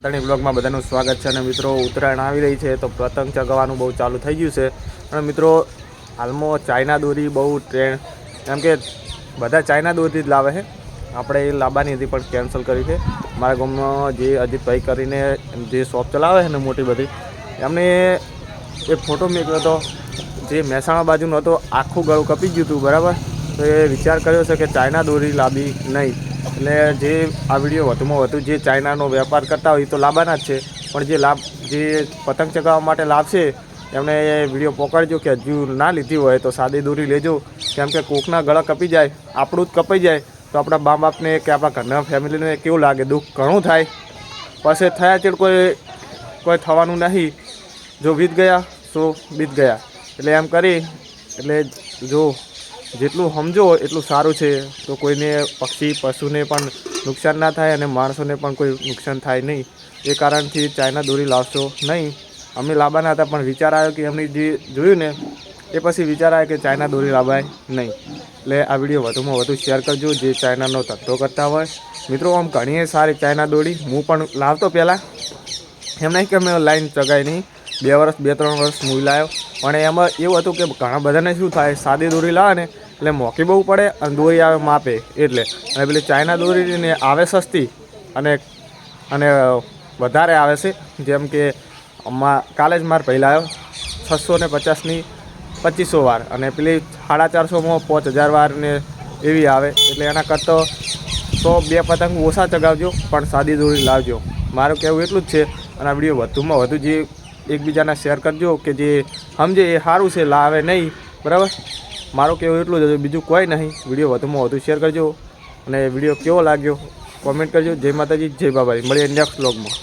બ્લોગમાં બધાનું સ્વાગત છે અને મિત્રો ઉત્તરાયણ આવી રહી છે તો પતંગ ચગાવવાનું બહુ ચાલુ થઈ ગયું છે. અને મિત્રો, હાલમાં ચાઇના દોરી બહુ ટ્રેન્ડ, કેમ કે બધા ચાઇના દોરીથી જ લાવે છે. આપણે એ લાવવાની હતી પણ કેન્સલ કરી છે. મારા ગામમાં જે અજીતભાઈ કરીને જે શોપ ચલાવે છે ને મોટી બધી, એમને એક ફોટો મેળવ્યો હતો. જે મહેસાણા બાજુનો હતો, આખું ગળું કપી ગયું હતું, બરાબર? તો એ વિચાર કર્યો છે કે ચાઇના દોરી લાવી નહીં. એટલે જે આ વીડિયો વધુમાં વધુ જે ચાઇનાનો વેપાર કરતા હોય એ તો લાંબાના જ છે. પણ જે લાભ, જે પતંગ ચગાવવા માટે લાવશે એમને એ વીડિયો પકડજો કે હજુ ના લીધી હોય તો સાદી દોરી લેજો. કેમ કે કોકના ગળા કપી જાય, આપણું જ કપાઈ જાય. તો આપણા મા બાપને કે આપણા ઘરના ફેમિલીને કેવું લાગે? દુઃખ ઘણું થાય. પછી થયા ચેડ કોઈ કોઈ થવાનું નહીં. જો વીત ગયા તો બીત ગયા. એટલે એમ કરી, એટલે જો જેટલું સમજો એટલું સારું છે. તો કોઈને પક્ષી, પશુને પણ નુકસાન ના થાય અને માણસોને પણ કોઈ નુકસાન થાય નહીં. એ કારણથી ચાઇના દોરી લાવશો નહીં. અમે લાવવાના હતા, પણ વિચાર આવ્યો કે અમને જે જોયું ને, એ પછી વિચાર આવ્યો કે ચાઇના દોરી લાવાય નહીં. એટલે આ વીડિયો વધુમાં વધુ શેર કરજો, જે ચાઇનાનો ધંધો કરતા હોય. મિત્રો, આમ ઘણી સારી ચાઇના દોરી. હું પણ લાવતો પહેલાં. એમ નહીં કે મેં લાઈન ચગાવી નહીં બે વર્ષ, બે, ત્રણ વર્ષ મૂવી લાવ્યો પણ એમાં એવું હતું કે ઘણા બધાને શું થાય, સાદી દોરી લાવે ને, એટલે મોંઘી બહુ પડે અને દોરી આવે માપે એટલે. અને પેલી ચાઇના દોરીને આવે સસ્તી અને અને વધારે આવે છે. જેમ કે કાલે જ માર પહેલાં આવ્યો છસો ને પચાસની પચીસો વાર. અને પેલી સાડા ચારસોમાં પાંચ હજાર વાર ને એવી આવે. એટલે એના કરતાં સો બે પતંગ ઓછા ચગાવજો, પણ સાદી દોરી લાવજો. મારું કહેવું એટલું જ છે. અને આ વીડિયો વધુમાં વધુ જે એકબીજાને શેર કરજો કે જે સમજે એ સારું છે, લાવે નહીં. બરાબર? મારું કહેવું એટલું જ બીજું કોઈ નહીં. વીડિયો વધુમાં વધુ શેર કરજો અને વીડિયો કેવો લાગ્યો કોમેન્ટ કરજો. જય માતાજી, જય બાબાજી. મળીએ નેક્સ્ટ બ્લોગમાં